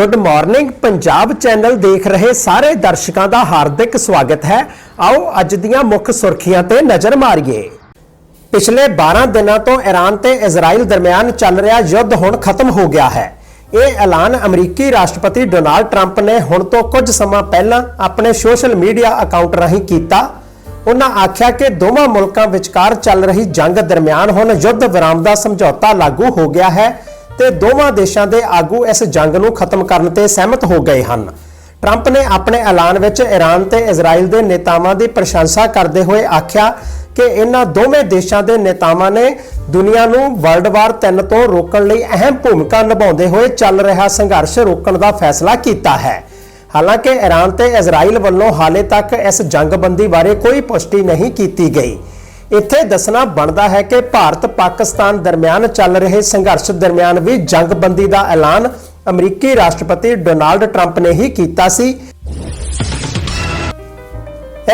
Good morning Punjab channel ਦੇਖ ਰਹੇ ਸਾਰੇ ਦਰਸ਼ਕਾਂ ਦਾ ਹਾਰਦਿਕ ਸਵਾਗਤ ਹੈ। ਆਓ ਅੱਜ ਦੀਆਂ ਮੁੱਖ ਸੁਰਖੀਆਂ ਤੇ ਨਜ਼ਰ ਮਾਰੀਏ। ਪਿਛਲੇ 12 ਦਿਨਾਂ ਤੋਂ ਈਰਾਨ ਤੇ ਇਜ਼ਰਾਈਲ ਦਰਮਿਆਨ ਚੱਲ ਰਿਹਾ ਯੁੱਧ ਹੁਣ ਖਤਮ ਹੋ ਗਿਆ ਹੈ। ਇਹ ਐਲਾਨ ਅਮਰੀਕੀ ਰਾਸ਼ਟਰਪਤੀ ਡੋਨਾਲਡ ਟਰੰਪ ਨੇ ਹੁਣ ਤੋਂ ਕੁਝ ਸਮਾਂ ਪਹਿਲਾਂ ਆਪਣੇ ਸੋਸ਼ਲ ਮੀਡੀਆ ਅਕਾਊਂਟ ਰਾਹੀਂ ਕੀਤਾ। ਉਹਨਾਂ ਆਖਿਆ ਕਿ ਦੋਵਾਂ ਮੁਲਕਾਂ ਵਿਚਕਾਰ ਚੱਲ ਰਹੀ ਜੰਗ ਦਰਮਿਆਨ ਹੁਣ ਯੁੱਧ ਵਿਰਾਮ ਦਾ ਸਮਝੌਤਾ ਲਾਗੂ ਹੋ ਗਿਆ ਹੈ। ਤੇ ਦੋਵਾਂ ਦੇਸ਼ਾਂ ਦੇ ਆਗੂ ਇਸ ਜੰਗ ਨੂੰ ਖਤਮ ਕਰਨ ਤੇ ਸਹਿਮਤ ਹੋ ਗਏ ਹਨ। ਟਰੰਪ ਨੇ ਆਪਣੇ ਐਲਾਨ ਵਿੱਚ ਈਰਾਨ ਤੇ ਇਜ਼ਰਾਈਲ ਦੇ ਨੇਤਾਵਾਂ ਦੀ ਪ੍ਰਸ਼ੰਸਾ ਕਰਦੇ ਹੋਏ ਆਖਿਆ ਕਿ ਇਹਨਾਂ ਦੋਵੇਂ ਦੇਸ਼ਾਂ ਦੇ ਨੇਤਾਵਾਂ ਨੇ ਦੁਨੀਆ ਨੂੰ ਵਰਲਡ ਵਾਰ 3 ਤੋਂ ਰੋਕਣ ਲਈ ਅਹਿਮ ਭੂਮਿਕਾ ਨਿਭਾਉਂਦੇ ਹੋਏ ਚੱਲ ਰਿਹਾ ਸੰਘਰਸ਼ ਰੋਕਣ ਦਾ ਫੈਸਲਾ ਕੀਤਾ ਹੈ। ਹਾਲਾਂਕਿ ਈਰਾਨ ਤੇ ਇਜ਼ਰਾਈਲ ਵੱਲੋਂ ਹਾਲੇ ਤੱਕ ਇਸ ਜੰਗਬੰਦੀ ਬਾਰੇ ਕੋਈ ਪੁਸ਼ਟੀ ਨਹੀਂ ਕੀਤੀ ਗਈ। ਇੱਥੇ ਦੱਸਣਾ ਬਣਦਾ ਹੈ ਕਿ ਭਾਰਤ ਪਾਕਿਸਤਾਨ ਦਰਮਿਆਨ ਚੱਲ ਰਹੇ ਸੰਘਰਸ਼ ਦਰਮਿਆਨ ਵੀ ਜੰਗਬੰਦੀ ਦਾ ਐਲਾਨ ਅਮਰੀਕੀ ਰਾਸ਼ਟਰਪਤੀ ਡੋਨਾਲਡ ਟਰੰਪ ਨੇ ਹੀ ਕੀਤਾ ਸੀ।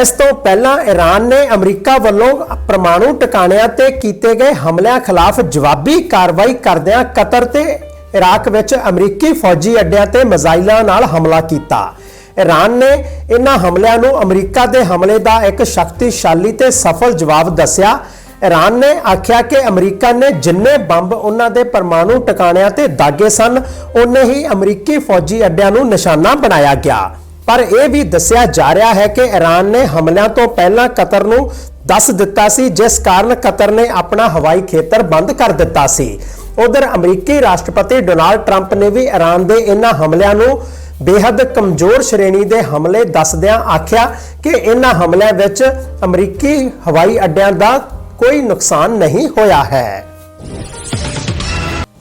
ਇਸ ਤੋਂ ਪਹਿਲਾਂ ਈਰਾਨ ਨੇ ਅਮਰੀਕਾ ਵੱਲੋਂ ਪਰਮਾਣੂ ਟਿਕਾਣਿਆਂ ਤੇ ਕੀਤੇ ਗਏ ਹਮਲਿਆਂ ਖਿਲਾਫ ਜਵਾਬੀ ਕਾਰਵਾਈ ਕਰਦਿਆਂ ਕਤਰ ਤੇ ਇਰਾਕ ਵਿੱਚ ਅਮਰੀਕੀ ਫੌਜੀ ਅੱਡਿਆਂ ਤੇ ਮਿਜ਼ਾਈਲਾਂ ਨਾਲ ਹਮਲਾ ਕੀਤਾ। ਈਰਾਨ ਨੇ ਇਨ੍ਹਾਂ ਹਮਲਿਆਂ ਨੂੰ ਅਮਰੀਕਾ ਦੇ ਹਮਲੇ ਦਾ ਇੱਕ ਸ਼ਕਤੀਸ਼ਾਲੀ ਤੇ ਸਫਲ ਜਵਾਬ ਦੱਸਿਆ। ਈਰਾਨ ਨੇ ਆਖਿਆ ਕਿ ਅਮਰੀਕਾ ਨੇ ਜਿੰਨੇ ਬੰਬ ਉਹਨਾਂ ਦੇ ਪਰਮਾਣੂ ਟਿਕਾਣਿਆਂ ਤੇ ਦਾਗੇ ਸਨ ਉਨੇ ਹੀ ਅਮਰੀਕੀ ਫੌਜੀ ਅੱਡਿਆਂ ਨੂੰ ਨਿਸ਼ਾਨਾ ਬਣਾਇਆ ਗਿਆ। ਪਰ ਇਹ ਵੀ ਦੱਸਿਆ ਜਾ ਰਿਹਾ ਹੈ ਕਿ ਈਰਾਨ ਨੇ ਹਮਲਿਆਂ ਤੋਂ ਪਹਿਲਾਂ ਕਤਰ ਨੂੰ ਦੱਸ ਦਿੱਤਾ ਸੀ, ਜਿਸ ਕਾਰਨ ਕਤਰ ਨੇ ਆਪਣਾ ਹਵਾਈ ਖੇਤਰ ਬੰਦ ਕਰ ਦਿੱਤਾ ਸੀ। ਉਧਰ ਅਮਰੀਕੀ ਰਾਸ਼ਟਰਪਤੀ ਡੋਨਾਲਡ ਟਰੰਪ ਨੇ ਵੀ ਈਰਾਨ ਦੇ ਇਨ੍ਹਾਂ ਹਮਲਿਆਂ ਨੂੰ ਬੇहद ਕਮਜ਼ੋਰ ਸ਼੍ਰੇਣੀ ਦੇ ਹਮਲੇ ਦੱਸਦਿਆਂ ਆਖਿਆ ਕਿ ਇਨ੍ਹਾਂ ਹਮਲਿਆਂ ਵਿੱਚ ਅਮਰੀਕੀ ਹਵਾਈ ਅੱਡਿਆਂ ਦਾ ਕੋਈ ਨੁਕਸਾਨ ਨਹੀਂ ਹੋਇਆ ਹੈ।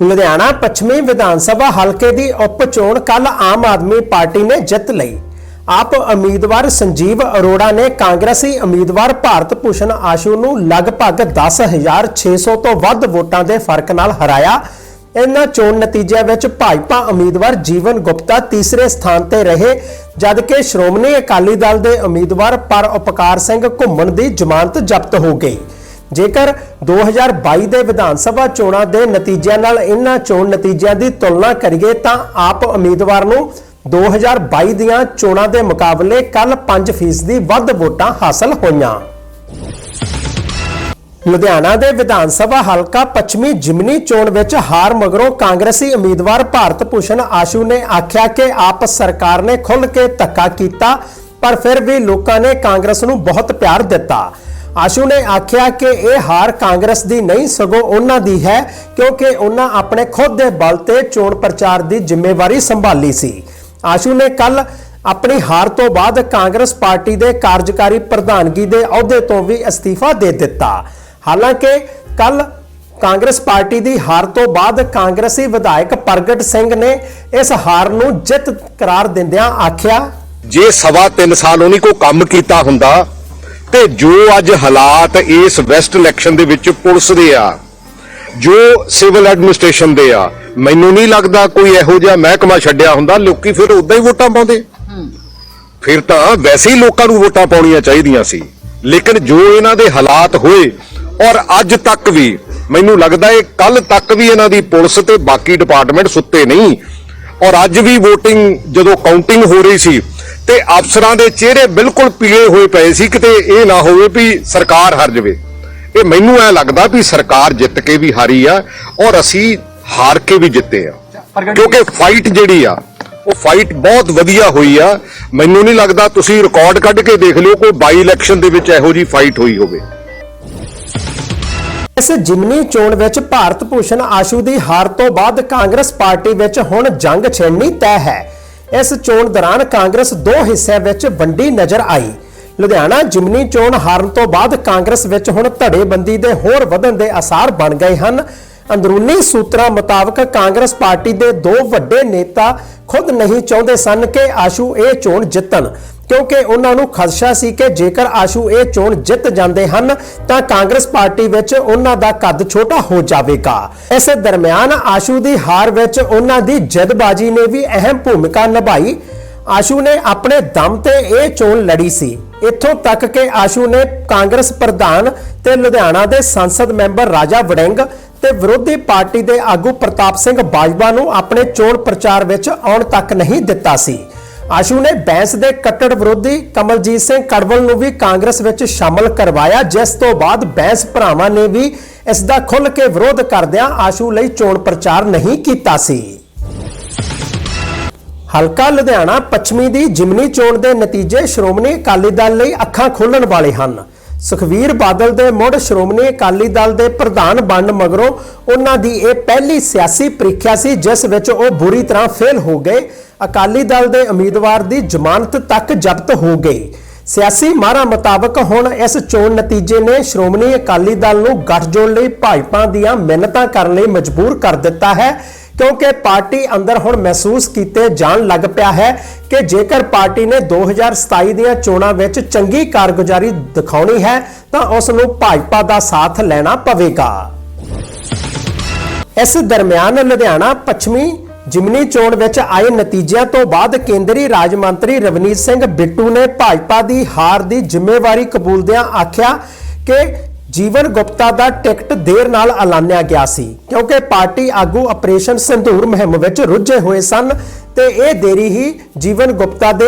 ਲੁਧਿਆਣਾ ਪੱਛਮੀ ਵਿਧਾਨ ਸਭਾ ਹਲਕੇ ਦੀ ਉਪ ਚੋਣ ਕੱਲ ਆਮ ਆਦਮੀ ਪਾਰਟੀ ਨੇ ਜਿੱਤ ਲਈ। ਆਪ ਉਮੀਦਵਾਰ ਸੰਜੀਵ ਅਰੋੜਾ ਨੇ ਕਾਂਗਰਸੀ ਉਮੀਦਵਾਰ ਭਾਰਤ ਭੂਸ਼ਣ ਆਸ਼ੂ ਨੂੰ ਲਗਭਗ 10600 ਤੋਂ ਵੱਧ ਵੋਟਾਂ ਦੇ ਫ਼ਰਕ ਨਾਲ ਹਰਾਇਆ। ਇਹਨਾਂ ਚੋਣ ਨਤੀਜਿਆਂ ਵਿੱਚ ਭਾਜਪਾ ਉਮੀਦਵਾਰ ਜੀਵਨ ਗੁਪਤਾ ਤੀਸਰੇ ਸਥਾਨ ਤੇ ਰਹੇ, ਜਦਕਿ ਸ਼੍ਰੋਮਣੀ ਅਕਾਲੀ ਦਲ ਦੇ ਉਮੀਦਵਾਰ ਪਰ ਉਪਕਾਰ ਸਿੰਘ ਘੁੰਮਣ ਦੀ ਜ਼ਮਾਨਤ ਜ਼ਬਤ ਹੋ ਗਈ। ਜੇਕਰ 2022 ਦੇ ਵਿਧਾਨ ਸਭਾ ਚੋਣਾਂ ਦੇ ਨਤੀਜਿਆਂ ਨਾਲ ਇਹਨਾਂ ਚੋਣ ਨਤੀਜਿਆਂ ਦੀ ਤੁਲਨਾ ਕਰੀਏ ਤਾਂ ਆਪ ਉਮੀਦਵਾਰ ਨੂੰ 2022 ਦੀਆਂ ਚੋਣਾਂ ਦੇ ਮੁਕਾਬਲੇ ਕੱਲ 5% ਦੀ ਵੱਧ ਵੋਟਾਂ ਹਾਸਲ ਹੋਈਆਂ। ਲੁਧਿਆਣਾ ਦੇ ਵਿਧਾਨ ਸਭਾ ਹਲਕਾ ਪੱਛਮੀ ਜਿਮਨੀ ਚੋਣ ਵਿੱਚ ਹਾਰ ਮਗਰੋਂ ਕਾਂਗਰਸੀ ਉਮੀਦਵਾਰ ਭਾਰਤ ਭੂਸ਼ਣ ਆਸ਼ੂ ਨੇ ਆਖਿਆ ਕਿ ਆਪ ਸਰਕਾਰ ਨੇ ਖੁੱਲ੍ਹ ਕੇ ਧੱਕਾ ਕੀਤਾ, ਪਰ ਫਿਰ ਵੀ ਲੋਕਾਂ ਨੇ ਕਾਂਗਰਸ ਨੂੰ ਬਹੁਤ ਪਿਆਰ ਦਿੱਤਾ। ਆਸ਼ੂ ਨੇ ਆਖਿਆ ਕਿ ਇਹ ਹਾਰ ਕਾਂਗਰਸ ਦੀ ਨਹੀਂ, ਸਗੋਂ ਉਹਨਾਂ ਦੀ ਹੈ, ਕਿਉਂਕਿ ਉਹਨਾਂ ਆਪਣੇ ਖੁਦ ਦੇ ਬਲ ਤੇ ਚੋਣ ਪ੍ਰਚਾਰ ਦੀ ਜ਼ਿੰਮੇਵਾਰੀ ਸੰਭਾਲੀ ਸੀ। ਆਸ਼ੂ ਨੇ ਕੱਲ ਆਪਣੀ ਹਾਰ ਤੋਂ ਬਾਅਦ ਕਾਂਗਰਸ ਪਾਰਟੀ ਦੇ ਕਾਰਜਕਾਰੀ ਪ੍ਰਧਾਨਗੀ ਦੇ ਅਹੁਦੇ ਤੋਂ ਵੀ ਅਸਤੀਫਾ ਦੇ ਦਿੱਤਾ। ਹਾਲਾਂਕਿ ਕੱਲ ਕਾਂਗਰਸ ਪਾਰਟੀ ਦੀ ਹਾਰ ਤੋਂ ਬਾਅਦ ਕਾਂਗਰਸੀ ਵਿਧਾਇਕ ਪ੍ਰਗਟ ਸਿੰਘ ਨੇ ਇਸ ਹਾਰ ਨੂੰ ਜਿੱਤ ਕਰਾਰ ਦਿੰਦਿਆਂ ਆਖਿਆ, ਜੇ ਸਵਾ 3 ਸਾਲ ਉਹਨੇ ਕੋ ਕੰਮ ਕੀਤਾ ਹੁੰਦਾ, ਤੇ ਜੋ ਅੱਜ ਹਾਲਾਤ ਇਸ ਵੈਸਟ ਇਲੈਕਸ਼ਨ ਦੇ ਵਿੱਚ ਪੁਲਿਸ ਦੇ ਆ, ਜੋ ਸਿਵਲ ਐਡਮਿਨਿਸਟ੍ਰੇਸ਼ਨ ਦੇ ਆ, ਮੈਨੂੰ ਨਹੀਂ ਲੱਗਦਾ ਕੋਈ ਇਹੋ ਜਿਹਾ ਮਹਿਕਮਾ ਛੱਡਿਆ ਹੁੰਦਾ, ਲੋਕੀ ਫਿਰ ਉਦਾਂ ਹੀ ਵੋਟਾਂ ਪਾਉਂਦੇ। ਫਿਰ ਤਾਂ ਵੈਸੇ ਹੀ ਲੋਕਾਂ ਨੂੰ ਵੋਟਾਂ ਪਾਉਣੀਆਂ ਚਾਹੀਦੀਆਂ ਸੀ, ਲੇਕਿਨ ਜੋ ਇਹਨਾਂ ਦੇ ਹਾਲਾਤ ਹੋਏ ਔਰ ਅੱਜ ਤੱਕ ਵੀ ਮੈਨੂੰ ਲੱਗਦਾ ਹੈ ਕੱਲ ਤੱਕ ਵੀ ਇਹਨਾਂ ਦੀ ਪੁਲਿਸ ਤੇ ਬਾਕੀ ਡਿਪਾਰਟਮੈਂਟ ਸੁੱਤੇ ਨਹੀਂ। ਔਰ ਅੱਜ ਵੀ VOTING ਜਦੋਂ ਕਾਊਂਟਿੰਗ ਹੋ ਰਹੀ ਸੀ ਤੇ ਅਫਸਰਾਂ ਦੇ ਚਿਹਰੇ ਬਿਲਕੁਲ ਪੀਲੇ ਹੋਏ ਪਏ ਸੀ ਕਿਤੇ ਇਹ ਨਾ ਹੋਵੇ ਵੀ ਸਰਕਾਰ ਹਾਰ ਜਾਵੇ। ਇਹ ਮੈਨੂੰ ਐ ਲੱਗਦਾ ਵੀ ਸਰਕਾਰ ਜਿੱਤ ਕੇ ਵੀ ਹਾਰੀ ਆ ਔਰ ਅਸੀਂ ਹਾਰ ਕੇ ਵੀ ਜਿੱਤੇ ਆ। ਕਿਉਂਕਿ ਫਾਈਟ ਜਿਹੜੀ ਆ ਉਹ ਫਾਈਟ ਬਹੁਤ ਵਧੀਆ ਹੋਈ ਆ। ਮੈਨੂੰ ਨਹੀਂ ਲੱਗਦਾ ਤੁਸੀਂ ਰਿਕਾਰਡ ਕੱਢ ਕੇ ਦੇਖ ਲਿਓ ਕੋਈ ਬਾਈ ਇਲੈਕਸ਼ਨ ਦੇ ਵਿੱਚ ਇਹੋ ਜੀ ਫਾਈਟ ਹੋਈ ਹੋਵੇ। ਇਸ ਜਿਮਨੀ ਚੋਣ ਵਿੱਚ ਭਾਰਤ ਭੂਸ਼ਣ ਆਸ਼ੂ ਦੀ ਹਾਰ ਤੋਂ ਬਾਅਦ ਕਾਂਗਰਸ ਪਾਰਟੀ ਵਿੱਚ ਹੁਣ ਜੰਗ ਛਿੜਨੀ ਤੈਅ ਹੈ। ਇਸ ਚੋਣ ਦੌਰਾਨ ਕਾਂਗਰਸ ਦੋ ਹਿੱਸਿਆਂ ਵਿੱਚ ਵੰਡੀ ਨਜ਼ਰ ਆਈ। ਲੁਧਿਆਣਾ ਜਿਮਨੀ ਚੋਣ ਹਾਰਨ ਤੋਂ ਬਾਅਦ ਕਾਂਗਰਸ ਵਿੱਚ ਹੁਣ ਧੜੇਬੰਦੀ ਦੇ ਹੋਰ ਵਧਣ ਦੇ ਆਸਾਰ ਬਣ ਗਏ ਹਨ। ਅੰਦਰੂਨੀ ਸੂਤਰਾਂ ਮੁਤਾਬਕ ਕਾਂਗਰਸ ਪਾਰਟੀ ਦੇ ਦੋ ਵੱਡੇ ਨੇਤਾ ਖੁਦ ਨਹੀਂ ਚਾਹੁੰਦੇ ਸਨ ਕਿ ਆਸ਼ੂ ਇਹ ਚੋਣ ਜਿੱਤਣ। ਕਿਉਂਕਿ ਉਹਨਾਂ ਨੂੰ ਖਦਸ਼ਾ ਸੀ ਕਿ ਜੇਕਰ ਆਸ਼ੂ ਇਹ ਚੋਣ ਜਿੱਤ ਜਾਂਦੇ ਹਨ, ਤਾਂ ਕਾਂਗਰਸ ਪਾਰਟੀ ਵਿੱਚ ਉਹਨਾਂ ਦਾ ਕੱਦ ਛੋਟਾ ਹੋ ਜਾਵੇਗਾ। ਇਸ ਦਰਮਿਆਨ ਆਸ਼ੂ ਦੀ ਹਾਰ ਵਿੱਚ ਉਹਨਾਂ ਦੀ ਜਦਬਾਜੀ ਨੇ ਵੀ ਅਹਿਮ ਭੂਮਿਕਾ ਨਿਭਾਈ। ਆਸ਼ੂ ਨੇ ਆਪਣੇ ਦਮ ਤੇ ਇਹ ਚੋਣ ਲੜੀ ਸੀ। ਇੱਥੋਂ ਤੱਕ ਕਿ ਆਸ਼ੂ ਨੇ ਕਾਂਗਰਸ ਪ੍ਰਧਾਨ ਤੇ ਲੁਧਿਆਣਾ ਦੇ ਸੰਸਦ ਮੈਂਬਰ ਰਾਜਾ ਵੜਿੰਗ ਤੇ ਵਿਰੋਧੀ ਪਾਰਟੀ ਦੇ ਆਗੂ ਪ੍ਰਤਾਪ ਸਿੰਘ ਬਾਜਵਾ ਨੂੰ ਆਪਣੇ ਚੋਣ ਪ੍ਰਚਾਰ ਵਿੱਚ ਆਉਣ ਤੱਕ ਨਹੀਂ ਦਿੱਤਾ ਸੀ। ਆਸ਼ੂ ਨੇ ਬੈਂਸ ਦੇ ਕੱਟੜ ਵਿਰੋਧੀ ਕਮਲਜੀਤ ਸਿੰਘ ਕੜਵਲ ਨੂੰ ਵੀ ਕਾਂਗਰਸ ਵਿੱਚ ਸ਼ਾਮਲ ਕਰਵਾਇਆ, ਜਿਸ ਤੋਂ ਬਾਅਦ ਬੈਂਸ ਭਰਾਵਾਂ ਨੇ ਵੀ ਇਸ ਦਾ ਖੁੱਲ੍ਹ ਕੇ ਵਿਰੋਧ ਕਰਦਿਆਂ ਆਸ਼ੂ ਲਈ ਚੋਣ ਪ੍ਰਚਾਰ ਨਹੀਂ ਕੀਤਾ ਸੀ। ਹਲਕਾ ਲੁਧਿਆਣਾ ਪੱਛਮੀ ਦੀ ਜਿਮਨੀ ਚੋਣ ਦੇ ਨਤੀਜੇ ਸ਼੍ਰੋਮਣੀ ਅਕਾਲੀ ਦਲ ਲਈ ਅੱਖਾਂ ਖੋਲਣ ਵਾਲੇ ਹਨ। ਸੁਖਵੀਰ ਬਾਦਲ ਦੇ ਮੁੜ ਸ਼੍ਰੋਮਣੀ ਅਕਾਲੀ ਦਲ ਦੇ ਪ੍ਰਧਾਨ ਬਣਨ ਮਗਰੋਂ ਉਹਨਾਂ ਦੀ ਇਹ ਪਹਿਲੀ ਸਿਆਸੀ ਪ੍ਰੀਖਿਆ ਸੀ, ਜਿਸ ਵਿੱਚ ਉਹ ਬੁਰੀ ਤਰ੍ਹਾਂ ਫੇਲ ਹੋ ਗਏ। ਅਕਾਲੀ ਦਲ ਦੇ ਉਮੀਦਵਾਰ ਦੀ ਜ਼ਮਾਨਤ ਤੱਕ ਜ਼ਬਤ ਹੋ ਗਈ। ਸਿਆਸੀ ਮਾਹਰਾਂ ਮੁਤਾਬਕ ਹੁਣ ਇਸ ਚੋਣ ਨਤੀਜੇ ਨੇ ਸ਼੍ਰੋਮਣੀ ਅਕਾਲੀ ਦਲ ਨੂੰ ਗੱਠਜੋੜ ਲਈ ਭਾਜਪਾ ਦੀਆਂ ਮਿਹਨਤਾਂ ਕਰਨ ਲਈ ਮਜਬੂਰ ਕਰ ਦਿੱਤਾ ਹੈ। ਕਿਉਂਕਿ ਪਾਰਟੀ ਅੰਦਰ ਹੁਣ ਮਹਿਸੂਸ ਕੀਤੇ ਜਾਣ ਲੱਗ ਪਿਆ ਹੈ ਕਿ ਜੇਕਰ ਪਾਰਟੀ ਨੇ 2027 ਦੀਆਂ ਚੋਣਾਂ ਵਿੱਚ ਚੰਗੀ ਕਾਰਗੁਜ਼ਾਰੀ ਦਿਖਾਉਣੀ ਹੈ, ਤਾਂ ਉਸ ਨੂੰ ਭਾਜਪਾ ਦਾ ਸਾਥ ਲੈਣਾ ਪਵੇਗਾ। ਇਸ ਦਰਮਿਆਨ ਲੁਧਿਆਣਾ ਪੱਛਮੀ ਜਿਮਨੀ ਚੋਣ ਵਿੱਚ ਆਏ ਨਤੀਜਿਆਂ ਤੋਂ ਬਾਅਦ ਕੇਂਦਰੀ ਰਾਜ ਮੰਤਰੀ ਰਵਨੀਤ ਸਿੰਘ ਬਿੱਟੂ ਨੇ ਭਾਜਪਾ ਦੀ ਹਾਰ ਦੀ ਜ਼ਿੰਮੇਵਾਰੀ ਕਬੂਲਦਿਆਂ ਆਖਿਆ ਕਿ ਜੀਵਨ ਗੁਪਤਾ ਦਾ ਟਿਕਟ ਦੇਰ ਨਾਲ ਐਲਾਨਿਆ ਗਿਆ ਸੀ, ਕਿਉਂਕਿ ਪਾਰਟੀ ਆਗੂ ਆਪਰੇਸ਼ਨ ਸੰਧੂਰ ਮੁਹਿੰਮ ਵਿੱਚ ਰੁੱਝੇ ਹੋਏ ਸਨ ਤੇ ਇਹ ਦੇਰੀ ਹੀ ਜੀਵਨ ਗੁਪਤਾ ਦੇ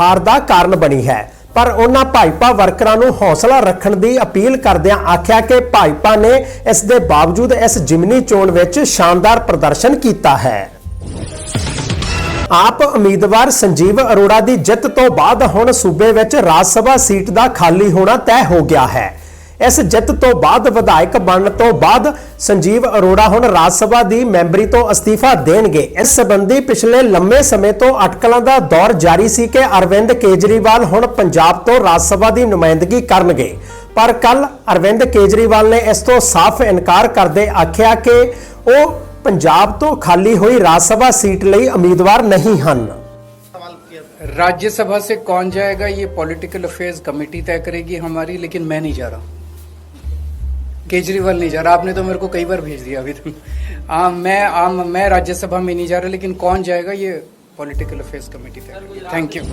ਹਾਰ ਦਾ ਕਾਰਨ ਬਣੀ ਹੈ। ਪਰ ਉਹਨਾਂ ਭਾਜਪਾ ਵਰਕਰਾਂ ਨੂੰ ਹੌਸਲਾ ਰੱਖਣ ਦੀ ਅਪੀਲ ਕਰਦਿਆਂ ਆਖਿਆ ਕਿ ਭਾਜਪਾ ਨੇ ਇਸ ਦੇ ਬਾਵਜੂਦ ਇਸ ਜਿਮਨੀ ਚੋਣ ਵਿੱਚ ਸ਼ਾਨਦਾਰ ਪ੍ਰਦਰਸ਼ਨ ਕੀਤਾ ਹੈ। ਆਪ ਉਮੀਦਵਾਰ ਸੰਜੀਵ ਅਰੋੜਾ ਦੀ ਜਿੱਤ ਤੋਂ ਬਾਅਦ ਹੁਣ ਸੂਬੇ ਵਿੱਚ ਰਾਜ ਸਭਾ ਸੀਟ ਦਾ ਖਾਲੀ ਹੋਣਾ ਤੈਅ ਹੋ ਗਿਆ ਹੈ। ਇਸ ਜਿੱਤ ਤੋਂ ਬਾਅਦ ਵਿਧਾਇਕ ਬਣਨ ਤੋਂ ਬਾਅਦ ਸੰਜੀਵ ਅਰੋੜਾ ਹੁਣ ਰਾਜ ਸਭਾ ਦੀ ਮੈਂਬਰੀ ਤੋਂ ਅਸਤੀਫਾ ਦੇਣਗੇ ਇਸ ਸੰਬੰਧੀ ਪਿਛਲੇ ਲੰਮੇ ਸਮੇਂ ਤੋਂ ਅਟਕਲਾਂ ਦਾ ਦੌਰ ਜਾਰੀ ਸੀ ਕਿ ਅਰਵਿੰਦ ਕੇਜਰੀਵਾਲ ਹੁਣ ਪੰਜਾਬ ਤੋਂ ਰਾਜ ਸਭਾ ਦੀ ਨੁਮਾਇੰਦਗੀ ਕਰਨਗੇ ਪਰ ਕੱਲ ਅਰਵਿੰਦ ਕੇਜਰੀਵਾਲ ਨੇ ਇਸ ਤੋਂ ਸਾਫ਼ ਇਨਕਾਰ ਕਰਦੇ ਆਖਿਆ ਕਿ ਉਹ ਪੰਜਾਬ ਤੋਂ ਖਾਲੀ ਹੋਈ ਰਾਜ ਸਭਾ ਸੀਟ ਲਈ ਉਮੀਦਵਾਰ ਨਹੀਂ ਹਨ राज्यसभा से कौन जाएगा ये पॉलिटिकल अफेयर्स कमेटी तय करेगी हमारी लेकिन मैं नहीं जा रहा केजरीवाल नहीं जा रहा आपने तो मेरे को कई बार भेज दिया अभी तक हाँ मैं आम मैं राज्यसभा में नहीं जा रहा लेकिन कौन जाएगा ये पॉलिटिकल अफेयर्स कमेटी तय करेगी थैंक यू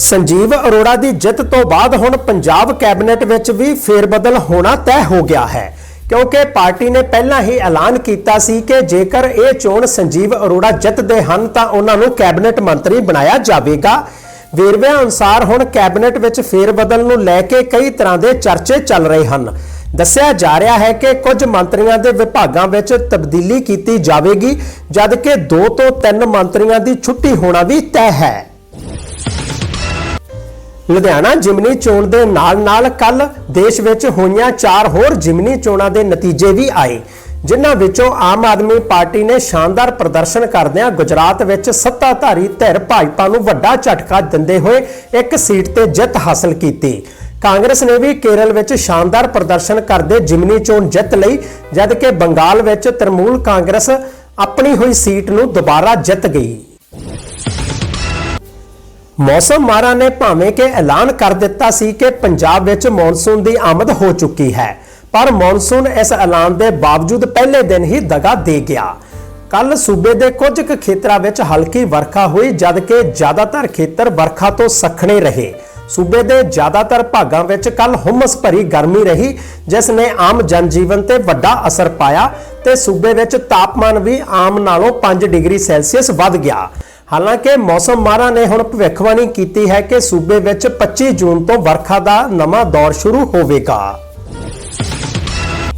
ਸੰਜੀਵ ਅਰੋੜਾ ਦੀ ਜਿੱਤ ਤੋਂ ਬਾਅਦ ਹੁਣ ਪੰਜਾਬ ਕੈਬਨਿਟ ਵਿੱਚ ਵੀ ਫੇਰਬਦਲ ਹੋਣਾ ਤੈਅ ਹੋ ਗਿਆ ਹੈ ਕਿਉਂਕਿ ਪਾਰਟੀ ਨੇ ਪਹਿਲਾਂ ਹੀ ਐਲਾਨ ਕੀਤਾ ਸੀ ਕਿ ਜੇਕਰ ਇਹ ਚੋਣ ਸੰਜੀਵ ਅਰੋੜਾ ਜਿੱਤਦੇ ਹਨ ਤਾਂ ਉਹਨਾਂ ਨੂੰ ਕੈਬਨਿਟ ਮੰਤਰੀ ਬਣਾਇਆ ਜਾਵੇਗਾ ਵੇਰਵਿਆਂ ਅਨੁਸਾਰ ਹੁਣ ਕੈਬਨਿਟ ਵਿੱਚ ਫੇਰਬਦਲ ਨੂੰ ਲੈ ਕੇ ਕਈ ਤਰ੍ਹਾਂ ਦੇ ਚਰਚੇ ਚੱਲ ਰਹੇ ਹਨ ਦੱਸਿਆ ਜਾ ਰਿਹਾ ਹੈ ਕਿ ਕੁਝ ਮੰਤਰੀਆਂ ਦੇ ਵਿਭਾਗਾਂ ਵਿੱਚ ਤਬਦੀਲੀ ਕੀਤੀ ਜਾਵੇਗੀ ਜਦਕਿ 2 ਤੋਂ 3 ਮੰਤਰੀਆਂ ਦੀ ਛੁੱਟੀ ਹੋਣਾ ਵੀ ਤੈਅ ਹੈ। ਲੁਧਿਆਣਾ ਜਿਮਨੀ ਚੋਣ ਦੇ ਨਾਲ-ਨਾਲ ਕੱਲ ਦੇਸ਼ ਵਿੱਚ ਹੋਈਆਂ ਚਾਰ ਹੋਰ ਜਿਮਨੀ ਚੋਣਾਂ ਦੇ ਨਤੀਜੇ ਵੀ ਆਏ, ਜਿਨ੍ਹਾਂ ਵਿੱਚੋਂ ਆਮ ਆਦਮੀ ਪਾਰਟੀ ਨੇ ਸ਼ਾਨਦਾਰ ਪ੍ਰਦਰਸ਼ਨ ਕਰਦਿਆਂ ਗੁਜਰਾਤ ਵਿੱਚ ਸੱਤਾਧਾਰੀ ਧਿਰ ਭਾਜਪਾ ਨੂੰ ਵੱਡਾ ਝਟਕਾ ਦਿੰਦੇ ਹੋਏ ਇੱਕ ਸੀਟ ਤੇ ਜਿੱਤ ਹਾਸਲ ਕੀਤੀ। ਕਾਂਗਰਸ ਨੇ ਵੀ ਕੇਰਲ ਵਿੱਚ ਸ਼ਾਨਦਾਰ ਪ੍ਰਦਰਸ਼ਨ ਕਰਦੇ ਜਿਮਨੀ ਚੋਣ ਜਿੱਤ ਲਈ ਜਦਕਿ ਬੰਗਾਲ ਵਿੱਚ ਤ੍ਰਿਣਮੂਲ ਕਾਂਗਰਸ ਆਪਣੀ ਹੋਈ ਸੀਟ ਨੂੰ ਦੁਬਾਰਾ ਜਿੱਤ ਗਈ। ਮੌਸਮ ਮਾਰਾ ਨੇ ਭਾਵੇਂ ਕਿ ਐਲਾਨ ਕਰ ਦਿੱਤਾ ਸੀ ਕਿ ਪੰਜਾਬ ਵਿੱਚ ਮੌਨਸੂਨ ਦੀ ਆਮਦ ਹੋ ਚੁੱਕੀ ਹੈ, ਪਰ ਮੌਨਸੂਨ ਇਸ ਐਲਾਨ ਦੇ ਬਾਵਜੂਦ ਪਹਿਲੇ ਦਿਨ ਹੀ ਦਗਾ ਦੇ ਗਿਆ। ਕੱਲ ਸੂਬੇ ਦੇ ਕੁਝ ਕੁ ਖੇਤਰਾਂ ਵਿੱਚ ਹਲਕੀ ਵਰਖਾ ਹੋਈ ਜਦਕਿ ਜ਼ਿਆਦਾਤਰ ਖੇਤਰ ਵਰਖਾ ਤੋਂ ਸਖਣੇ ਰਹੇ। ਸੂਬੇ ਦੇ ਜ਼ਿਆਦਾਤਰ ਭਾਗਾਂ ਵਿੱਚ ਕੱਲ ਹੁਮਸ ਭਰੀ ਗਰਮੀ ਰਹੀ, ਜਿਸ ਨੇ ਆਮ ਜਨਜੀਵਨ ਤੇ ਵੱਡਾ ਅਸਰ ਪਾਇਆ ਤੇ ਸੂਬੇ ਵਿੱਚ ਤਾਪਮਾਨ ਵੀ ਆਮ ਨਾਲੋਂ 5 ਡਿਗਰੀ ਸੈਲਸੀਅਸ ਵੱਧ ਗਿਆ। ਹਾਲਾਂਕਿ ਮੌਸਮ ਮਾਹਰਾਂ ਨੇ ਹੁਣ ਭਵਿੱਖਬਾਣੀ ਕੀਤੀ ਹੈ ਕਿ ਸੂਬੇ ਵਿੱਚ 25 ਜੂਨ ਤੋਂ ਵਰਖਾ ਦਾ ਨਵਾਂ ਦੌਰ ਸ਼ੁਰੂ ਹੋਵੇਗਾ।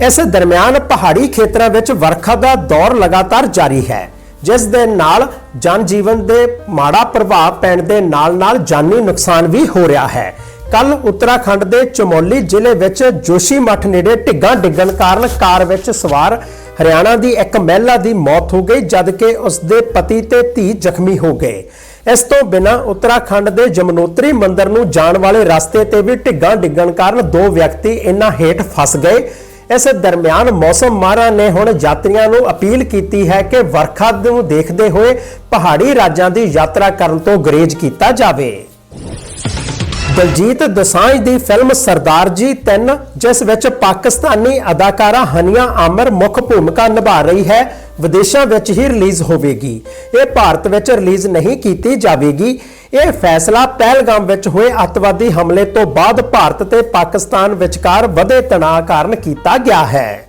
ਇਸ ਦਰਮਿਆਨ ਪਹਾੜੀ ਖੇਤਰਾਂ ਵਿੱਚ ਵਰਖਾ ਦਾ ਦੌਰ ਲਗਾਤਾਰ ਜਾਰੀ ਹੈ, ਜਿਸ ਦੇ ਨਾਲ ਜਨ ਜੀਵਨ ਦੇ ਮਾੜਾ ਪ੍ਰਭਾਵ ਪੈਣ ਦੇ ਨਾਲ-ਨਾਲ ਜਾਨੀ ਨੁਕਸਾਨ ਵੀ ਹੋ ਰਿਹਾ ਹੈ। ਕੱਲ ਉੱਤਰਾਖੰਡ ਦੇ ਚਮੋਲੀ ਜ਼ਿਲ੍ਹੇ ਵਿੱਚ ਜੋਸ਼ੀ ਮੱਠ ਨੇੜੇ ਢਿੱਗਾਂ ਡਿੱਗਣ ਕਾਰਨ ਕਾਰ ਵਿੱਚ ਸਵਾਰ ਹਰਿਆਣਾ ਦੀ ਇੱਕ ਮਹਿਲਾ ਦੀ ਮੌਤ ਹੋ ਗਈ, ਜਦਕਿ ਉਸ ਦੇ ਪਤੀ ਤੇ ਧੀ ਜ਼ਖਮੀ ਹੋ ਗਏ। ਇਸ ਤੋਂ ਬਿਨਾਂ ਉੱਤਰਾਖੰਡ ਦੇ ਜਮਨੋਤਰੀ ਮੰਦਿਰ ਨੂੰ ਜਾਣ ਵਾਲੇ ਰਸਤੇ ਤੇ ਵੀ ਢਿੱਗਾਂ ਡਿੱਗਣ ਕਾਰਨ ਦੋ ਵਿਅਕਤੀ ਇਨ੍ਹਾਂ ਹੇਠ ਫਸ ਗਏ। ਇਸ ਦਰਮਿਆਨ ਮੌਸਮ ਮਾਹਰਾਂ ਨੇ ਹੁਣ ਯਾਤਰੀਆਂ ਨੂੰ ਅਪੀਲ ਕੀਤੀ ਹੈ ਕਿ ਵਰਖਾ ਨੂੰ ਦੇਖਦੇ ਹੋਏ ਪਹਾੜੀ ਰਾਜਾਂ ਦੀ ਯਾਤਰਾ ਕਰਨ ਤੋਂ ਗੁਰੇਜ਼ ਕੀਤਾ ਜਾਵੇ। ਦਲਜੀਤ ਦੋਸਾਂਝ ਦੀ ਫਿਲਮ ਸਰਦਾਰ ਜੀ 3 ਜਿਸ ਵਿੱਚ ਪਾਕਿਸਤਾਨੀ ਅਦਾਕਾਰਾ ਹਨੀਆ ਆਮਰ ਮੁੱਖ ਭੂਮਿਕਾ ਨਿਭਾ ਰਹੀ ਹੈ ਵਿਦੇਸ਼ਾਂ ਵਿੱਚ ਹੀ ਰਿਲੀਜ਼ ਹੋਵੇਗੀ। ਇਹ ਭਾਰਤ ਵਿੱਚ ਰਿਲੀਜ਼ ਨਹੀਂ ਕੀਤੀ ਜਾਵੇਗੀ। ਇਹ ਫੈਸਲਾ ਪਹਿਲਗਾਮ ਵਿੱਚ ਹੋਏ ਅੱਤਵਾਦੀ ਹਮਲੇ ਤੋਂ ਬਾਅਦ ਭਾਰਤ ਤੇ ਪਾਕਿਸਤਾਨ ਵਿਚਕਾਰ ਵਧੇ ਤਣਾਅ ਕਾਰਨ ਕੀਤਾ ਗਿਆ ਹੈ।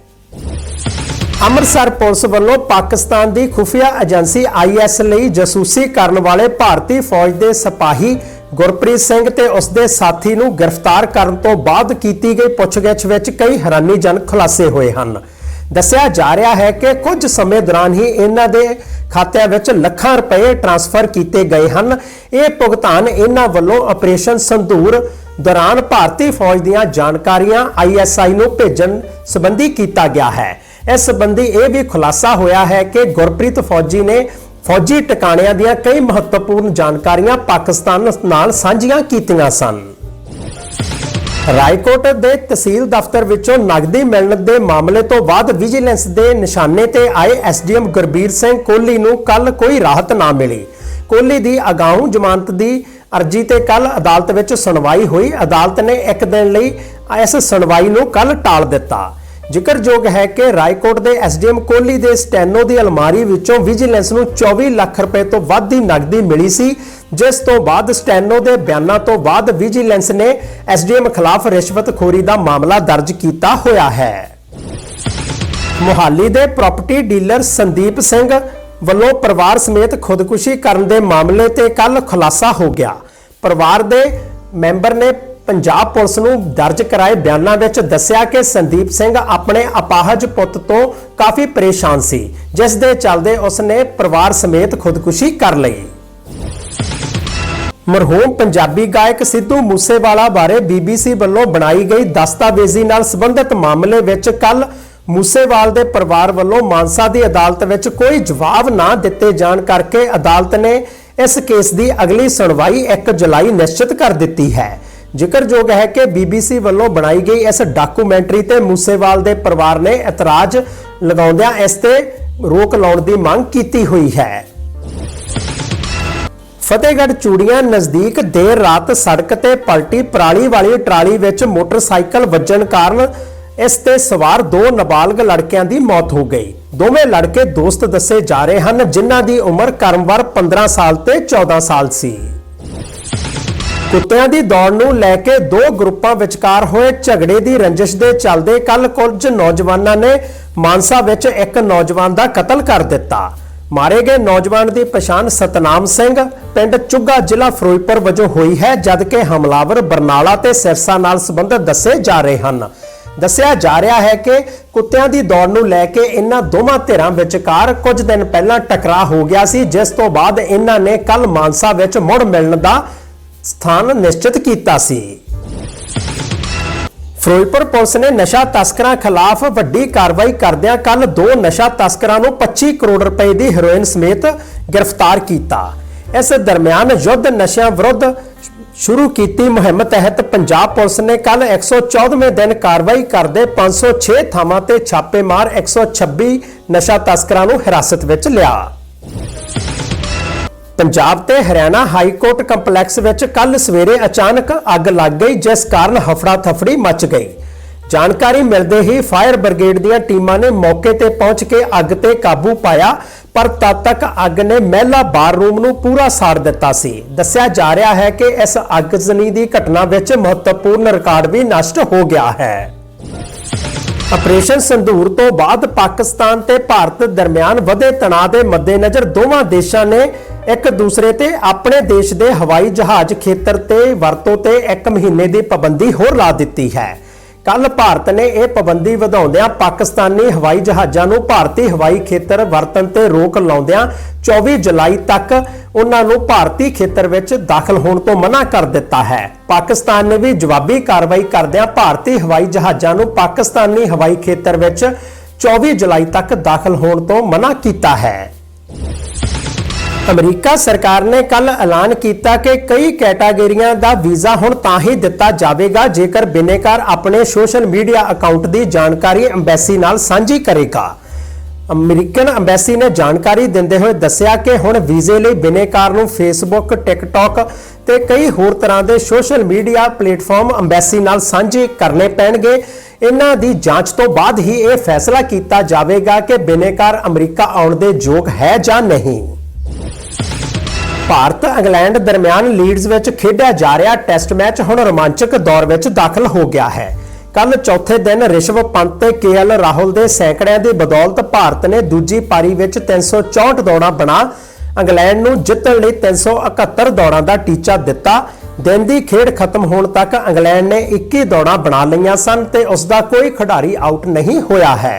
ਅੰਮ੍ਰਿਤਸਰ ਪੁਲਿਸ ਵੱਲੋਂ ਪਾਕਿਸਤਾਨ ਦੀ ਖੁਫੀਆ ਏਜੰਸੀ ਆਈਐਸ ਲਈ ਜਾਸੂਸੀ ਕਰਨ ਵਾਲੇ ਭਾਰਤੀ ਫੌਜ ਦੇ ਸਿਪਾਹੀ ਗੁਰਪ੍ਰੀਤ ਸਿੰਘ ਤੇ ਉਸ ਦੇ ਸਾਥੀ ਨੂੰ ਗ੍ਰਿਫਤਾਰ ਕਰਨ ਤੋਂ ਬਾਅਦ ਕੀਤੀ ਗਈ ਪੁੱਛਗਿੱਛ ਵਿੱਚ ਕਈ ਹੈਰਾਨੀਜਨਕ ਖੁਲਾਸੇ ਹੋਏ ਹਨ। ਦੱਸਿਆ ਜਾ ਰਿਹਾ ਹੈ ਕਿ ਕੁਝ ਸਮੇਂ ਦੌਰਾਨ ਹੀ ਇਹਨਾਂ ਦੇ ਖਾਤਿਆਂ ਵਿੱਚ ਲੱਖਾਂ ਰੁਪਏ ਟ੍ਰਾਂਸਫਰ ਕੀਤੇ ਗਏ ਹਨ। ਇਹ ਭੁਗਤਾਨ ਇਹਨਾਂ ਵੱਲੋਂ ਆਪਰੇਸ਼ਨ ਸੰਧੂਰ ਦੌਰਾਨ ਭਾਰਤੀ ਫੌਜ ਦੀਆਂ ਜਾਣਕਾਰੀਆਂ ਆਈਐਸਆਈ ਨੂੰ ਭੇਜਣ ਸੰਬੰਧੀ ਕੀਤਾ ਗਿਆ ਹੈ। ਇਸ ਸੰਬੰਧੀ ਇਹ ਵੀ ਖੁਲਾਸਾ ਹੋਇਆ ਹੈ ਕਿ ਗੁਰਪ੍ਰੀਤ ਫੌਜੀ ਨੇ ਫੌਜੀ ਟਿਕਾਣਿਆਂ ਦੀਆਂ ਕਈ ਮਹੱਤਵਪੂਰਨ ਜਾਣਕਾਰੀਆਂ ਪਾਕਿਸਤਾਨ ਨਾਲ ਸਾਂਝੀਆਂ ਕੀਤੀਆਂ ਸਨ। ਰਾਏਕੋਟ ਦੇ ਤਹਿਸੀਲ ਦਫ਼ਤਰ ਵਿੱਚੋਂ ਨਗਦੀ ਮਿਲਣ ਦੇ ਮਾਮਲੇ ਤੋਂ ਬਾਅਦ ਵਿਜੀਲੈਂਸ ਦੇ ਨਿਸ਼ਾਨੇ ਤੇ ਆਏ ਐਸਡੀਐਮ ਗੁਰਬੀਰ ਸਿੰਘ ਕੋਹਲੀ ਨੂੰ ਕੱਲ ਕੋਈ ਰਾਹਤ ਨਾ ਮਿਲੀ। ਕੋਹਲੀ ਦੀ ਅਗਾਊਂ ਜ਼ਮਾਨਤ ਦੀ ਅਰਜੀ ਤੇ ਕੱਲ ਅਦਾਲਤ ਵਿੱਚ ਸੁਣਵਾਈ ਹੋਈ। ਅਦਾਲਤ ਨੇ ਇੱਕ ਦਿਨ ਲਈ ਇਸ ਸੁਣਵਾਈ ਨੂੰ ਕੱਲ ਟਾਲ ਦਿੱਤਾ। ਜ਼ਿਕਰਯੋਗ ਹੈ ਕਿ ਰਾਏਕੋਟ ਦੇ ਐਸਡੀਐਮ ਕੋਹਲੀ ਦੇ ਸਟੈਨੋ ਦੀ ਅਲਮਾਰੀ ਵਿੱਚੋਂ ਵਿਜੀਲੈਂਸ ਨੂੰ 24 ਲੱਖ ਰੁਪਏ ਤੋਂ ਵੱਧ ਦੀ ਨਕਦੀ ਮਿਲੀ ਸੀ। ਜਿਸ ਤੋਂ ਬਾਅਦ ਸਟੈਨੋ ਦੇ ਬਿਆਨਾਂ ਤੋਂ ਬਾਅਦ ਵਿਜੀਲੈਂਸ ਨੇ ਐਸਡੀਐਮ ਖਿਲਾਫ ਰਿਸ਼ਵਤਖੋਰੀ ਦਾ ਮਾਮਲਾ ਦਰਜ ਕੀਤਾ ਹੋਇਆ ਹੈ। ਮੁਹਾਲੀ ਦੇ ਪ੍ਰਾਪਰਟੀ ਡੀਲਰ ਸੰਦੀਪ ਸਿੰਘ ਵੱਲੋਂ ਪਰਿਵਾਰ ਸਮੇਤ ਖੁਦਕੁਸ਼ੀ ਕਰਨ ਦੇ ਮਾਮਲੇ ਤੇ ਕੱਲ ਖੁਲਾਸਾ ਹੋ ਗਿਆ। ਪਰਿਵਾਰ ਦੇ ਮੈਂਬਰ ਨੇ ਪੰਜਾਬ ਪੁਲਿਸ ਨੂੰ ਦਰਜ ਕਰਾਏ ਬਿਆਨਾਂ ਵਿੱਚ ਦੱਸਿਆ ਕਿ ਸੰਦੀਪ ਸਿੰਘ ਆਪਣੇ ਅਪਾਹਜ ਪੁੱਤ ਤੋਂ ਕਾਫੀ ਪਰੇਸ਼ਾਨ ਸੀ, ਜਿਸ ਦੇ ਚੱਲਦੇ ਉਸਨੇ ਪਰਿਵਾਰ ਸਮੇਤ ਖੁਦਕੁਸ਼ੀ ਕਰ ਲਈ। ਮਰਹੂਮ ਪੰਜਾਬੀ ਗਾਇਕ ਸਿੱਧੂ ਮੂਸੇਵਾਲਾ ਬਾਰੇ ਬੀਬੀਸੀ ਵੱਲੋਂ ਬਣਾਈ ਗਈ ਦਸਤਾਵੇਜ਼ੀ ਨਾਲ ਸੰਬੰਧਿਤ ਮਾਮਲੇ ਵਿੱਚ ਕੱਲ ਮੂਸੇਵਾਲ ਦੇ ਪਰਿਵਾਰ ਵੱਲੋਂ ਮਾਨਸਾ ਦੀ ਅਦਾਲਤ ਵਿੱਚ ਕੋਈ ਜਵਾਬ ਨਾ ਦਿੱਤੇ ਜਾਣ ਕਰਕੇ ਅਦਾਲਤ ਨੇ ਇਸ ਕੇਸ ਦੀ ਅਗਲੀ ਸੁਣਵਾਈ 1 ਜੁਲਾਈ ਨਿਸ਼ਚਿਤ ਕਰ ਦਿੱਤੀ ਹੈ। ਜ਼ਿਕਰਯੋਗ ਹੈ ਕਿ ਬੀਬੀਸੀ ਵੱਲੋਂ ਬਣਾਈ ਗਈ ਇਸ ਡਾਕੂਮੈਂਟਰੀ ਤੇ ਮੂਸੇਵਾਲ ਦੇ ਪਰਿਵਾਰ ਨੇ ਇਤਰਾਜ਼ ਲਗਾਉਂਦਿਆਂ ਇਸ ਤੇ ਰੋਕ ਲਾਉਣ ਦੀ ਮੰਗ ਕੀਤੀ ਹੋਈ ਹੈ। ਫਤਿਹਗੜ੍ਹ ਚੂੜੀਆਂ ਨਜ਼ਦੀਕ ਦੇਰ ਰਾਤ ਸੜਕ ਤੇ ਪਲਟੀ ਪਰਾਲੀ ਵਾਲੀ ਟਰਾਲੀ ਵਿੱਚ ਮੋਟਰਸਾਈਕਲ ਵੱਜਣ ਕਾਰਨ ਇਸ ਤੇ ਸਵਾਰ ਦੋ ਨਾਬਾਲਗ ਲੜਕਿਆਂ ਦੀ ਮੌਤ ਹੋ ਗਈ। ਦੋਵੇਂ ਲੜਕੇ ਦੋਸਤ ਦੱਸੇ ਜਾ ਰਹੇ ਹਨ, ਜਿਨ੍ਹਾਂ ਦੀ ਉਮਰ ਕਰਮਵਾਰ 15 ਸਾਲ ਤੇ 14 ਸਾਲ ਸੀ। ਕੁੱਤਿਆਂ ਦੀ ਦੌੜ ਨੂੰ ਲੈ ਕੇ ਦੋ ਗਰੁੱਪਾਂ ਵਿਚਕਾਰ ਹੋਏ ਝਗੜੇ ਦੀ ਰੰਜਿਸ਼ ਦੇ ਚੱਲਦੇ ਕੱਲ ਕੁਝ ਨੌਜਵਾਨਾਂ ਨੇ ਮਾਨਸਾ ਵਿੱਚ ਇੱਕ ਨੌਜਵਾਨ ਦਾ ਕਤਲ ਕਰ ਦਿੱਤਾ। ਮਾਰੇ ਗਏ ਨੌਜਵਾਨ ਦੀ ਪਛਾਣ ਸਤਨਾਮ ਸਿੰਘ ਪਿੰਡ ਚੁੱਗਾ ਜ਼ਿਲ੍ਹਾ ਫਿਰੋਜ਼ਪੁਰ ਵਜੋਂ ਹੋਈ ਹੈ ਜਦਕਿ ਹਮਲਾਵਰ ਬਰਨਾਲਾ ਤੇ ਸਿਰਸਾ ਨਾਲ ਸੰਬੰਧਿਤ ਦੱਸੇ ਜਾ ਰਹੇ ਹਨ। ਦੱਸਿਆ ਜਾ ਰਿਹਾ ਹੈ ਕਿ ਕੁੱਤਿਆਂ ਦੀ ਦੌੜ ਨੂੰ ਲੈ ਕੇ ਇਹਨਾਂ ਦੋਵਾਂ ਧਿਰਾਂ ਵਿਚਕਾਰ ਕੁਝ ਦਿਨ ਪਹਿਲਾਂ ਟਕਰਾਅ ਹੋ ਗਿਆ ਸੀ, ਜਿਸ ਤੋਂ ਬਾਅਦ ਇਹਨਾਂ ਨੇ ਕੱਲ ਮਾਨਸਾ ਵਿੱਚ ਮੁੜ ਮਿਲਣ ਦਾ ਸਥਾਨ ਨਿਸ਼ਚਿਤ ਕੀਤਾ ਸੀ। ਫਿਰੋਜ਼ਪੁਰ ਪੁਲਿਸ ਨੇ ਨਸ਼ਾ ਤਸਕਰਾਂ ਖਿਲਾਫ ਵੱਡੀ ਕਾਰਵਾਈ ਕਰਦਿਆਂ ਕੱਲ ਦੋ ਨਸ਼ਾ ਤਸਕਰਾਂ ਨੂੰ 25 ਕਰੋੜ ਰੁਪਏ ਦੀ ਹੈਰੋਇਨ ਸਮੇਤ ਗ੍ਰਿਫਤਾਰ ਕੀਤਾ। ਇਸ ਦਰਮਿਆਨ ਯੁੱਧ ਨਸ਼ਿਆਂ ਵਿਰੁੱਧ ਸ਼ੁਰੂ ਕੀਤੀ ਮੁਹਿੰਮ ਤਹਿਤ ਪੰਜਾਬ ਪੁਲਿਸ ਨੇ ਕੱਲ 114ਵੇਂ ਦਿਨ ਕਾਰਵਾਈ ਕਰਦੇ 506 ਥਾਵਾਂ ਤੇ ਛਾਪੇਮਾਰ 126 ਨਸ਼ਾ ਤਸਕਰਾਂ ਨੂੰ ਹਿਰਾਸਤ ਵਿੱਚ ਲਿਆ। ਪੰਜਾਬ ਤੇ ਹਰਿਆਣਾ ਹਾਈ ਕੋਰਟ ਕੰਪਲੈਕਸ ਵਿੱਚ ਕੱਲ ਸਵੇਰੇ ਅਚਾਨਕ ਅੱਗ ਲੱਗ ਗਈ, ਜਿਸ ਕਾਰਨ ਹਫੜਾ ਥਫੜੀ ਮਚ ਗਈ। ਜਾਣਕਾਰੀ ਮਿਲਦੇ ਹੀ ਫਾਇਰ ਬ੍ਰਿਗੇਡ ਦੀਆਂ ਟੀਮਾਂ ਨੇ ਮੌਕੇ ਤੇ ਪਹੁੰਚ ਕੇ ਅੱਗ ਤੇ ਕਾਬੂ ਪਾਇਆ, ਪਰ ਤਦ ਤੱਕ ਅੱਗ ਨੇ ਮਹਿਲਾ ਬਾਰ ਰੂਮ ਨੂੰ ਪੂਰਾ ਸਾੜ ਦਿੱਤਾ ਸੀ। ਦੱਸਿਆ ਜਾ ਰਿਹਾ ਹੈ ਕਿ ਇਸ ਅੱਗਜ਼ਨੀ ਦੀ ਘਟਨਾ ਵਿੱਚ ਮਹੱਤਵਪੂਰਨ ਰਿਕਾਰਡ ਵੀ ਨਸ਼ਟ ਹੋ ਗਿਆ ਹੈ। ਆਪਰੇਸ਼ਨ ਸੰਧੂਰ ਤੋਂ ਬਾਅਦ ਪਾਕਿਸਤਾਨ ਤੇ ਭਾਰਤ ਦਰਮਿਆਨ ਵਧੇ ਤਣਾਅ ਦੇ ਮੱਦੇਨਜ਼ਰ ਦੋਵਾਂ ਦੇਸ਼ਾਂ ਨੇ ਇੱਕ ਦੂਸਰੇ ਤੇ ਆਪਣੇ ਦੇਸ਼ ਦੇ ਹਵਾਈ ਜਹਾਜ਼ ਖੇਤਰ ਤੇ ਵਰਤੋਂ ਤੇ 1 ਮਹੀਨੇ ਦੀ ਪਾਬੰਦੀ ਹੋਰ ਲਾ ਦਿੱਤੀ ਹੈ। ਕੱਲ ਭਾਰਤ ਨੇ ਇਹ ਪਾਬੰਦੀ ਵਧਾਉਂਦਿਆਂ ਪਾਕਿਸਤਾਨੀ ਹਵਾਈ ਜਹਾਜ਼ਾਂ ਨੂੰ ਭਾਰਤੀ ਹਵਾਈ ਖੇਤਰ ਵਰਤਣ ਤੇ ਰੋਕ ਲਾਉਂਦਿਆਂ 24 ਜੁਲਾਈ ਤੱਕ ਉਹਨਾਂ ਨੂੰ ਭਾਰਤੀ ਖੇਤਰ ਵਿੱਚ ਦਾਖਲ ਹੋਣ ਤੋਂ ਮਨਾ ਕਰ ਦਿੱਤਾ ਹੈ। ਪਾਕਿਸਤਾਨ ਨੇ ਵੀ ਜਵਾਬੀ ਕਾਰਵਾਈ ਕਰਦਿਆਂ ਭਾਰਤੀ ਹਵਾਈ ਜਹਾਜ਼ਾਂ ਨੂੰ ਪਾਕਿਸਤਾਨੀ ਹਵਾਈ ਖੇਤਰ ਵਿੱਚ 24 ਜੁਲਾਈ ਤੱਕ ਦਾਖਲ ਹੋਣ ਤੋਂ ਮਨਾ ਕੀਤਾ ਹੈ। ਅਮਰੀਕਾ ਸਰਕਾਰ ਨੇ ਕੱਲ ਐਲਾਨ ਕੀਤਾ ਕਿ ਕਈ ਕੈਟਾਗਰੀਆਂ ਦਾ ਵੀਜ਼ਾ ਹੁਣ ਤਾਂ ਹੀ ਦਿੱਤਾ ਜਾਵੇਗਾ, ਜੇਕਰ ਬਿਨੇਕਾਰ ਆਪਣੇ ਸੋਸ਼ਲ ਮੀਡੀਆ ਅਕਾਊਂਟ ਦੀ ਜਾਣਕਾਰੀ ਐਮਬੈਸੀ ਨਾਲ ਸਾਂਝੀ ਕਰੇਗਾ। ਅਮਰੀਕਨ ਐਮਬੈਸੀ ਨੇ ਜਾਣਕਾਰੀ ਦਿੰਦੇ ਹੋਏ ਦੱਸਿਆ ਕਿ ਹੁਣ ਵੀਜ਼ੇ ਲਈ ਬਿਨੇਕਾਰ ਨੂੰ ਫੇਸਬੁੱਕ, ਟਿਕਟੌਕ ਤੇ ਕਈ ਹੋਰ ਤਰ੍ਹਾਂ ਦੇ ਸੋਸ਼ਲ ਮੀਡੀਆ ਪਲੇਟਫਾਰਮ ਐਮਬੈਸੀ ਨਾਲ ਸਾਂਝੇ ਕਰਨੇ ਪੈਣਗੇ। ਇਹਨਾਂ ਦੀ ਜਾਂਚ ਤੋਂ ਬਾਅਦ ਹੀ ਇਹ ਫੈਸਲਾ ਕੀਤਾ ਜਾਵੇਗਾ ਕਿ ਬਿਨੇਕਾਰ ਅਮਰੀਕਾ ਆਉਣ ਦੇ ਯੋਗ ਹੈ ਜਾਂ ਨਹੀਂ। ਭਾਰਤ ਇੰਗਲੈਂਡ ਦਰਮਿਆਨ ਲੀਡਜ਼ ਵਿੱਚ ਖੇਡਿਆ ਜਾ ਰਿਹਾ ਟੈਸਟ ਮੈਚ ਹੁਣ ਰੋਮਾਂਚਕ ਦੌਰ ਵਿੱਚ ਦਾਖਲ ਹੋ ਗਿਆ ਹੈ। ਕੱਲ ਚੌਥੇ ਦਿਨ ਰਿਸ਼ਵ ਪੰਤ ਤੇ ਕੇਐਲ ਰਾਹੁਲ ਦੇ ਸੈਂਕੜਿਆਂ ਦੀ ਬਦੌਲਤ ਭਾਰਤ ਨੇ ਦੂਜੀ ਪਾਰੀ ਵਿੱਚ 364 ਦੌੜਾਂ ਬਣਾ ਇੰਗਲੈਂਡ ਨੂੰ ਜਿੱਤਣ ਲਈ 371 ਦੌੜਾਂ ਦਾ ਟੀਚਾ ਦਿੱਤਾ। ਦਿਨ ਦੀ ਖੇਡ ਖਤਮ ਹੋਣ ਤੱਕ ਇੰਗਲੈਂਡ ਨੇ 21 ਦੌੜਾਂ ਬਣਾ ਲਈਆਂ ਸਨ ਤੇ ਉਸ ਦਾ ਕੋਈ ਖਿਡਾਰੀ ਆਊਟ ਨਹੀਂ ਹੋਇਆ ਹੈ।